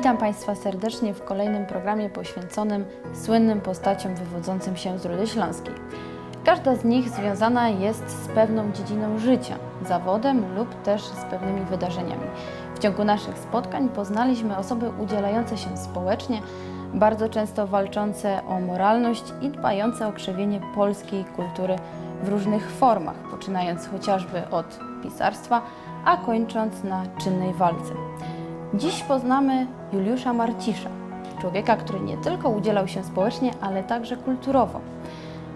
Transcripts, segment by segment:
Witam Państwa serdecznie w kolejnym programie poświęconym słynnym postaciom wywodzącym się z Rudy Śląskiej. Każda z nich związana jest z pewną dziedziną życia, zawodem lub też z pewnymi wydarzeniami. W ciągu naszych spotkań poznaliśmy osoby udzielające się społecznie, bardzo często walczące o moralność i dbające o krzewienie polskiej kultury w różnych formach, poczynając chociażby od pisarstwa, a kończąc na czynnej walce. Dziś poznamy Juliusza Marcisza, człowieka, który nie tylko udzielał się społecznie, ale także kulturowo.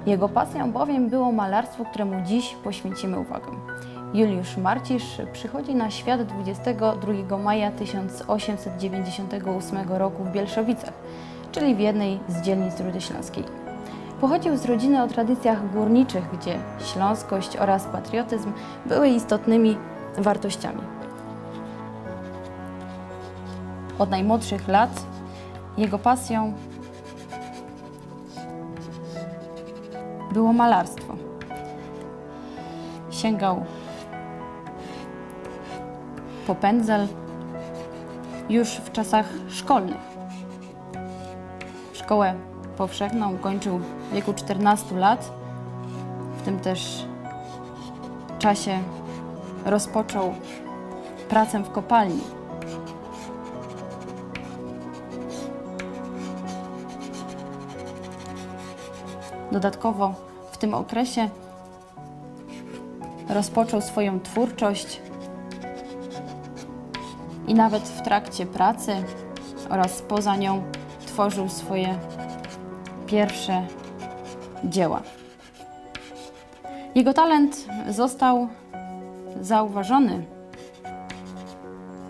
Jego pasją bowiem było malarstwo, któremu dziś poświęcimy uwagę. Juliusz Marcisz przychodzi na świat 22 maja 1898 roku w Bielszowicach, czyli w jednej z dzielnic Rudy Śląskiej. Pochodził z rodziny o tradycjach górniczych, gdzie śląskość oraz patriotyzm były istotnymi wartościami. Od najmłodszych lat jego pasją było malarstwo. Sięgał po pędzel już w czasach szkolnych. Szkołę powszechną ukończył w wieku 14 lat. W tym też czasie rozpoczął pracę w kopalni. Dodatkowo w tym okresie rozpoczął swoją twórczość i nawet w trakcie pracy oraz poza nią tworzył swoje pierwsze dzieła. Jego talent został zauważony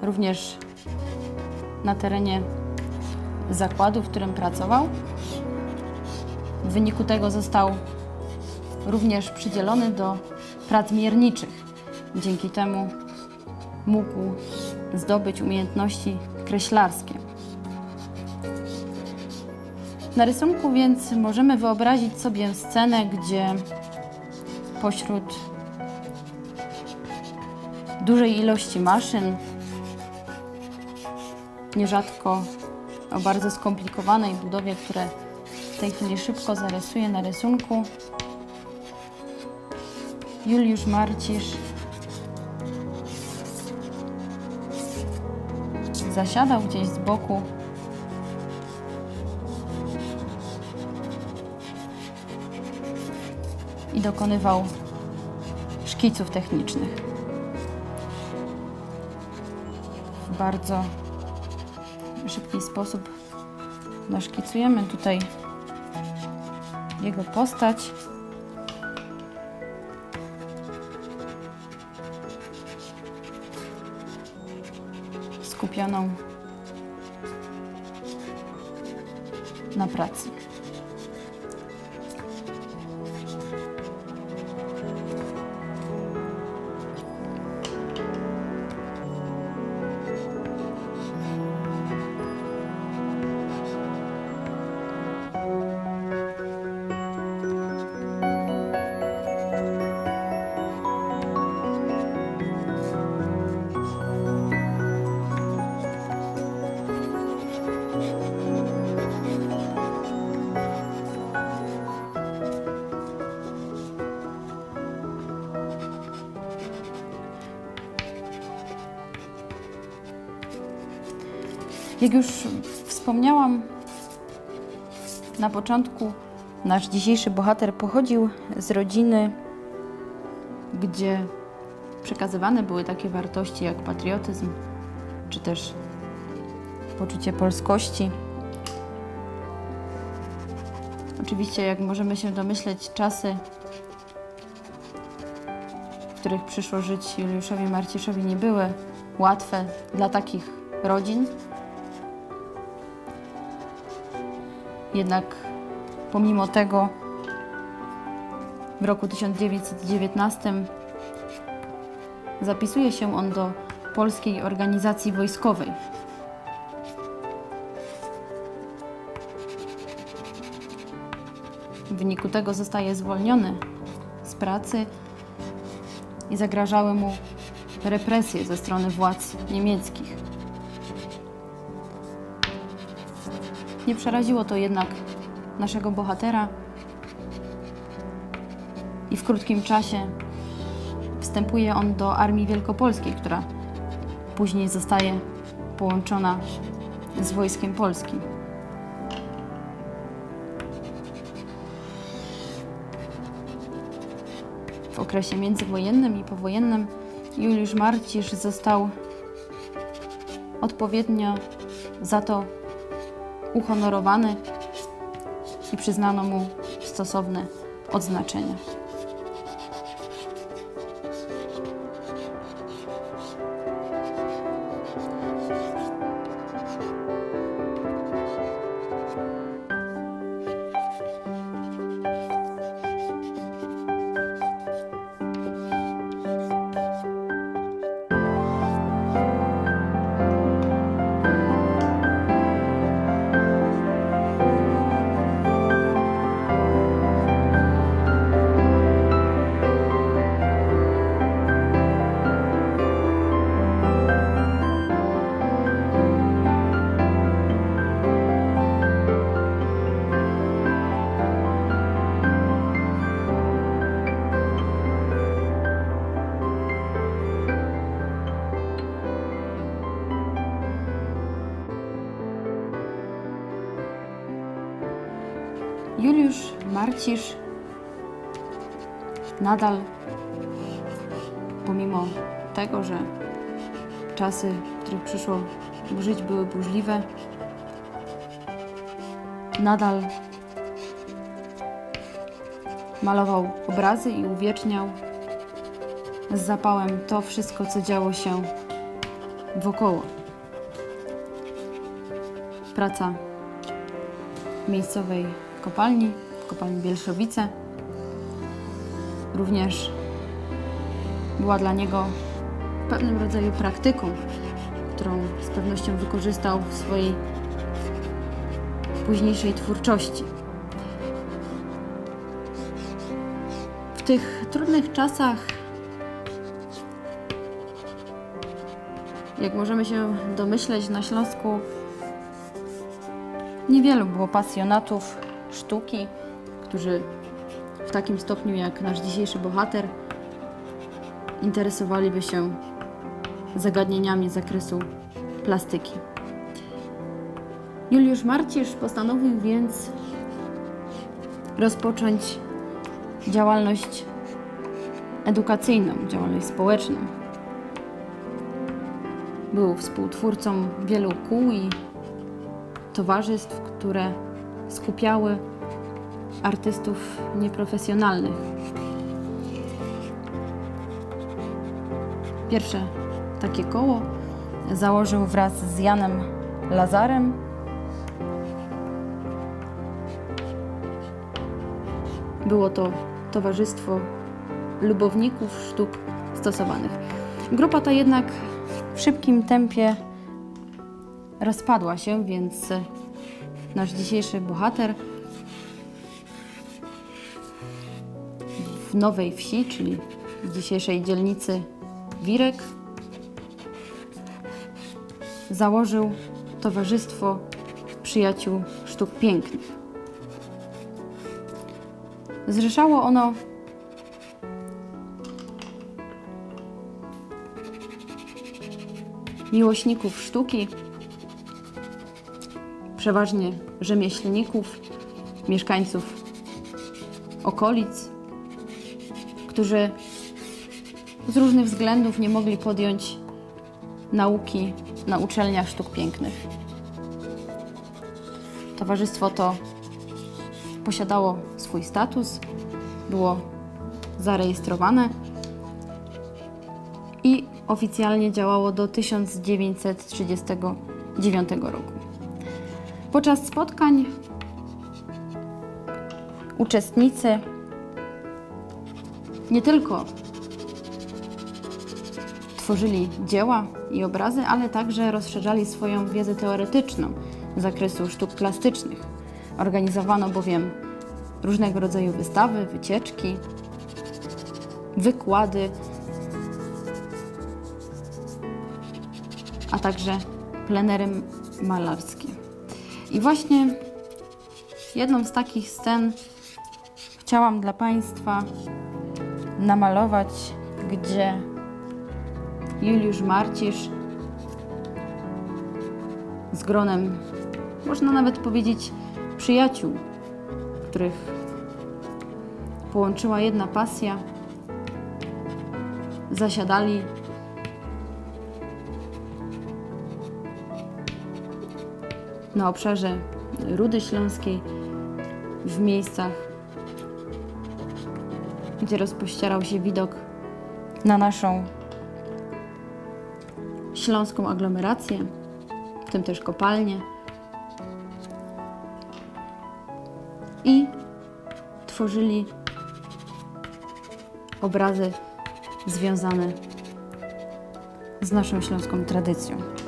również na terenie zakładu, w którym pracował. W wyniku tego został również przydzielony do prac mierniczych. Dzięki temu mógł zdobyć umiejętności kreślarskie. Na rysunku więc możemy wyobrazić sobie scenę, gdzie pośród dużej ilości maszyn, nierzadko o bardzo skomplikowanej budowie, które tej chwili szybko zarysuję na rysunku, Juliusz Marcisz. Zasiadał gdzieś z boku. I dokonywał szkiców technicznych. W bardzo szybki sposób naszkicujemy tutaj jego postać. Skupioną na pracy. Jak już wspomniałam na początku, nasz dzisiejszy bohater pochodził z rodziny, gdzie przekazywane były takie wartości jak patriotyzm, czy też poczucie polskości. Oczywiście, jak możemy się domyśleć, czasy, w których przyszło żyć Juliuszowi Marciszowi, nie były łatwe dla takich rodzin. Jednak pomimo tego w roku 1919 zapisuje się on do Polskiej Organizacji Wojskowej. W wyniku tego zostaje zwolniony z pracy i zagrażały mu represje ze strony władz niemieckich. Nie przeraziło to jednak naszego bohatera i w krótkim czasie wstępuje on do Armii Wielkopolskiej, która później zostaje połączona z Wojskiem Polskim. W okresie międzywojennym i powojennym Juliusz Marcisz został odpowiednio za to uhonorowany i przyznano mu stosowne odznaczenia. Juliusz Marcisz nadal, pomimo tego, że czasy, w których przyszło żyć, były burzliwe, nadal malował obrazy i uwieczniał z zapałem to wszystko, co działo się wokoło. Praca miejscowej kopalni, w kopalni Bielszowice. Również była dla niego pewnym rodzaju praktyką, którą z pewnością wykorzystał w swojej późniejszej twórczości. W tych trudnych czasach, jak możemy się domyśleć, na Śląsku Niewielu było pasjonatów sztuki, którzy w takim stopniu jak nasz dzisiejszy bohater interesowaliby się zagadnieniami z zakresu plastyki. Juliusz Marcisz postanowił więc rozpocząć działalność edukacyjną, działalność społeczną. Był współtwórcą wielu kół i towarzystw, które skupiały artystów nieprofesjonalnych. Pierwsze takie koło założył wraz z Janem Lazarem. Było to Towarzystwo Lubowników Sztuk Stosowanych. Grupa ta jednak w szybkim tempie rozpadła się, więc nasz dzisiejszy bohater w Nowej Wsi, czyli w dzisiejszej dzielnicy Wirek, założył Towarzystwo Przyjaciół Sztuk Pięknych. Zrzeszało ono miłośników sztuki, przeważnie rzemieślników, mieszkańców okolic, którzy z różnych względów nie mogli podjąć nauki na uczelniach sztuk pięknych. Towarzystwo to posiadało swój status, było zarejestrowane i oficjalnie działało do 1939 roku. Podczas spotkań uczestnicy nie tylko tworzyli dzieła i obrazy, ale także rozszerzali swoją wiedzę teoretyczną z zakresu sztuk plastycznych. Organizowano bowiem różnego rodzaju wystawy, wycieczki, wykłady, a także plenery malarskie. I właśnie jedną z takich scen chciałam dla Państwa namalować, gdzie Juliusz Marcisz z gronem, można nawet powiedzieć, przyjaciół, których połączyła jedna pasja, zasiadali na obszarze Rudy Śląskiej, w miejscach, gdzie rozpościerał się widok na naszą śląską aglomerację, w tym też kopalnię. I tworzyli obrazy związane z naszą śląską tradycją.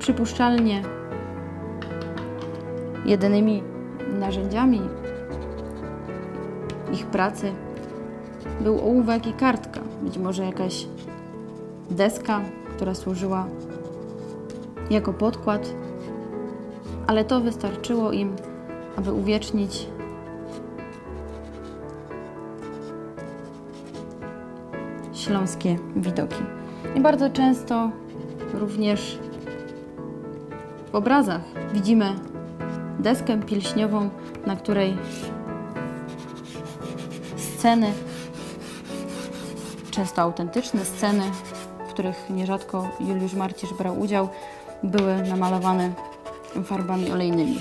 Przypuszczalnie jedynymi narzędziami ich pracy był ołówek i kartka, być może jakaś deska, która służyła jako podkład, ale to wystarczyło im, aby uwiecznić śląskie widoki. I bardzo często również w obrazach widzimy deskę pilśniową, na której sceny, często autentyczne sceny, w których nierzadko Juliusz Marcisz brał udział, były namalowane farbami olejnymi.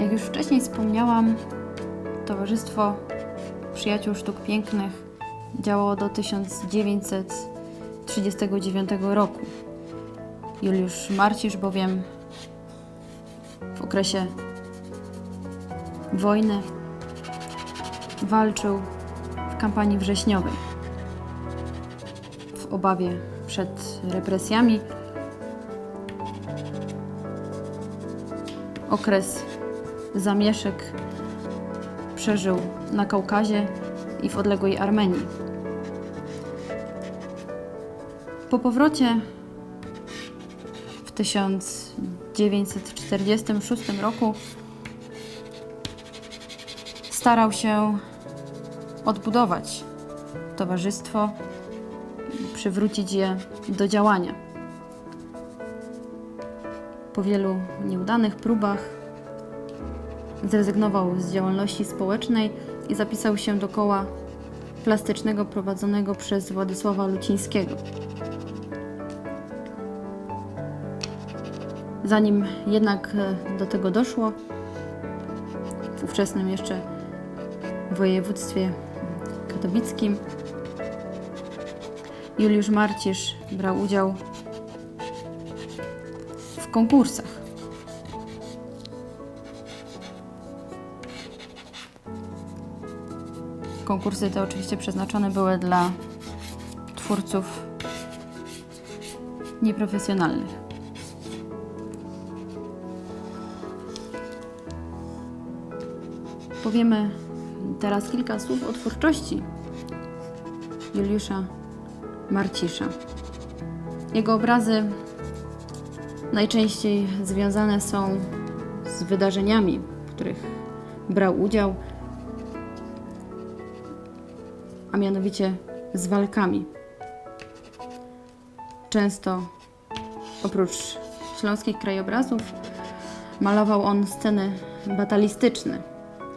Jak już wcześniej wspomniałam, Towarzystwo Przyjaciół Sztuk Pięknych działało do 1939 roku. Juliusz Marcisz bowiem w okresie wojny walczył w kampanii wrześniowej w obawie przed represjami. Okres zamieszek przeżył na Kaukazie i w odległej Armenii. Po powrocie w 1946 roku starał się odbudować towarzystwo przywrócić je do działania. Po wielu nieudanych próbach zrezygnował z działalności społecznej i zapisał się do koła plastycznego prowadzonego przez Władysława Lucińskiego. Zanim jednak e, do tego doszło, w ówczesnym jeszcze województwie katowickim, Juliusz Marcisz brał udział w konkursach. Konkursy te oczywiście przeznaczone były dla twórców nieprofesjonalnych. Powiemy teraz kilka słów o twórczości Juliusza Marcisza. Jego obrazy najczęściej związane są z wydarzeniami, w których brał udział, a mianowicie z walkami. Często oprócz śląskich krajobrazów malował on sceny batalistyczne,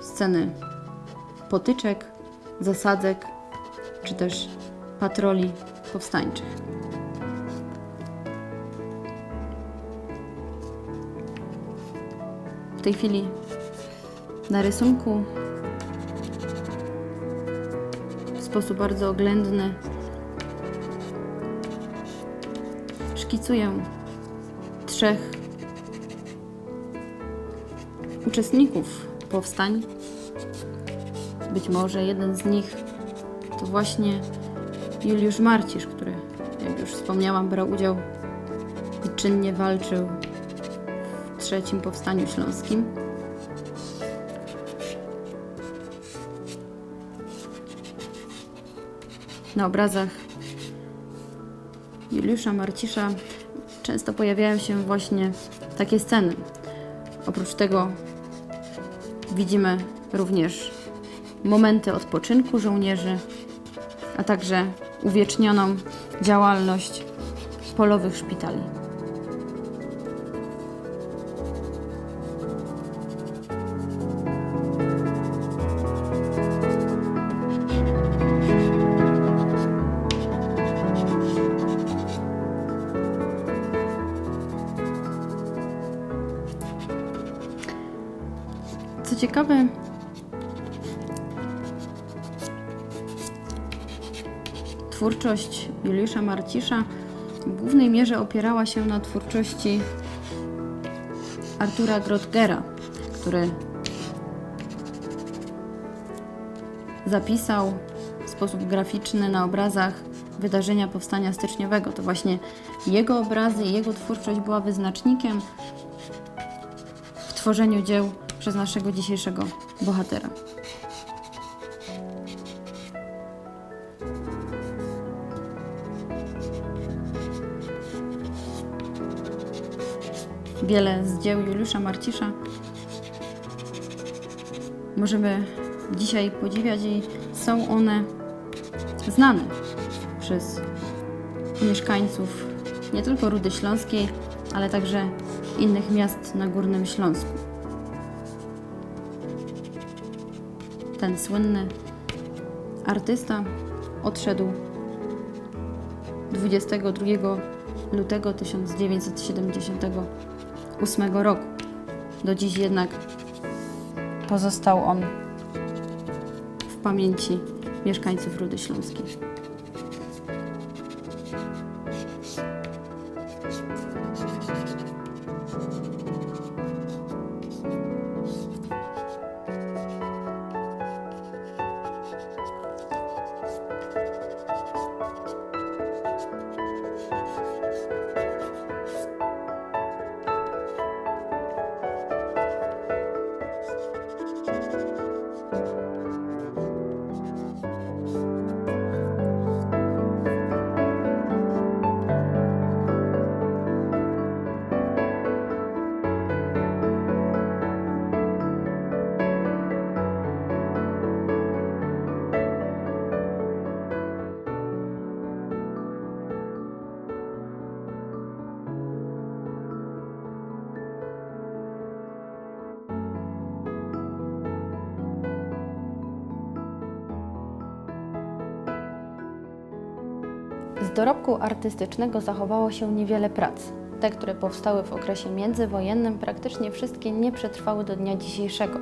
sceny potyczek, zasadzek czy też patroli powstańczych. W tej chwili na rysunku sposób bardzo oględny szkicuję trzech uczestników powstań. Być może jeden z nich to właśnie Juliusz Marcisz, który, jak już wspomniałam, brał udział i czynnie walczył w trzecim powstaniu śląskim. Na obrazach Juliusza Marcisza często pojawiają się właśnie takie sceny. Oprócz tego widzimy również momenty odpoczynku żołnierzy, a także uwiecznioną działalność polowych szpitali. Twórczość Juliusza Marcisza w głównej mierze opierała się na twórczości Artura Grotgera, który zapisał w sposób graficzny na obrazach wydarzenia powstania styczniowego. To właśnie jego obrazy i jego twórczość była wyznacznikiem w tworzeniu dzieł przez naszego dzisiejszego bohatera. Wiele z dzieł Juliusza Marcisza możemy dzisiaj podziwiać i są one znane przez mieszkańców nie tylko Rudy Śląskiej, ale także innych miast na Górnym Śląsku. Ten słynny artysta odszedł 22 lutego 1978 roku. Do dziś jednak pozostał on w pamięci mieszkańców Rudy Śląskiej. Dorobku artystycznego zachowało się niewiele prac. Te, które powstały w okresie międzywojennym, praktycznie wszystkie nie przetrwały do dnia dzisiejszego.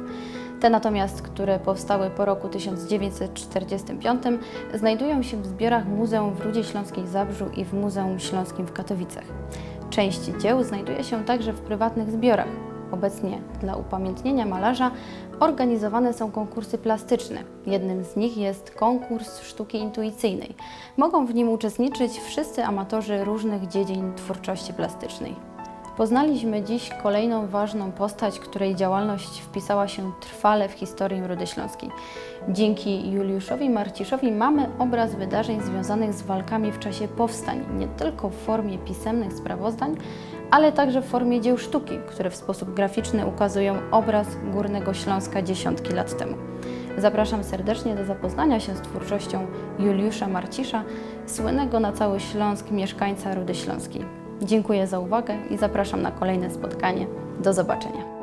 Te natomiast, które powstały po roku 1945, znajdują się w zbiorach Muzeum w Rudzie Śląskiej Zabrzu i w Muzeum Śląskim w Katowicach. Część dzieł znajduje się także w prywatnych zbiorach. Obecnie dla upamiętnienia malarza organizowane są konkursy plastyczne. Jednym z nich jest konkurs sztuki intuicyjnej. Mogą w nim uczestniczyć wszyscy amatorzy różnych dziedzin twórczości plastycznej. Poznaliśmy dziś kolejną ważną postać, której działalność wpisała się trwale w historię Rudy Śląskiej. Dzięki Juliuszowi Marciszowi mamy obraz wydarzeń związanych z walkami w czasie powstań, nie tylko w formie pisemnych sprawozdań, ale także w formie dzieł sztuki, które w sposób graficzny ukazują obraz Górnego Śląska dziesiątki lat temu. Zapraszam serdecznie do zapoznania się z twórczością Juliusza Marcisza, słynnego na cały Śląsk mieszkańca Rudy Śląskiej. Dziękuję za uwagę i zapraszam na kolejne spotkanie. Do zobaczenia.